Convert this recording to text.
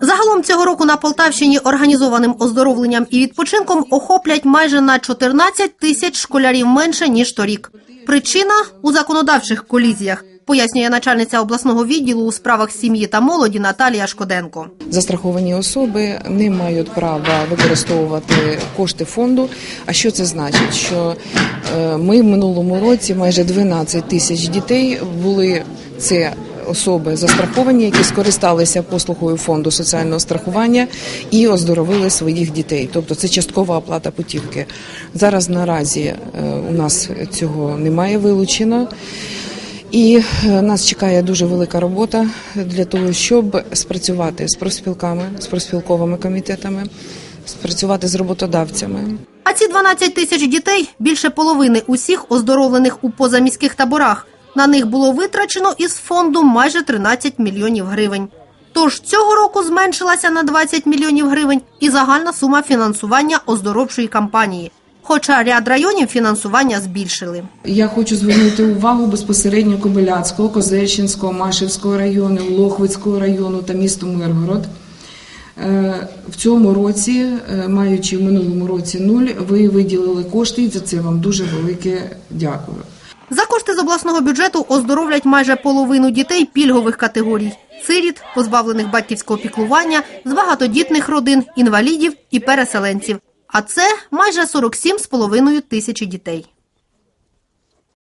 Загалом цього року на Полтавщині організованим оздоровленням і відпочинком охоплять майже на 14 тисяч школярів менше ніж торік. Причина у законодавчих колізіях, пояснює начальниця обласного відділу у справах сім'ї та молоді Наталія Шкоденко. Застраховані особи не мають права використовувати кошти фонду. А що це значить? Що е, ми в минулому році майже 12 тисяч дітей були це. Особи застраховані, які скористалися послугою фонду соціального страхування і оздоровили своїх дітей. Тобто це часткова оплата путівки. Зараз наразі е, у нас цього немає вилучено. І е, нас чекає дуже велика робота для того, щоб спрацювати з профспілками, з профспілковими комітетами, спрацювати з роботодавцями. А ці 12 тисяч дітей більше половини усіх оздоровлених у позаміських таборах. На них було витрачено із фонду майже 13 мільйонів гривень. Тож цього року зменшилася на 20 мільйонів гривень і загальна сума фінансування оздоровчої кампанії. Хоча ряд районів фінансування збільшили. Я хочу звернути увагу безпосередньо Кобиляцького, Козельщинського, Машівського району, Лохвицького району та місту Миргород. Е, В цьому році, е, маючи в минулому році нуль, ви виділили кошти, і за це вам дуже велике дякую. За кошти з обласного бюджету оздоровлять майже половину дітей пільгових категорій: сиріт, позбавлених батьківського піклування, з багатодітних родин, інвалідів і переселенців. А це майже 47,5 тисячі дітей.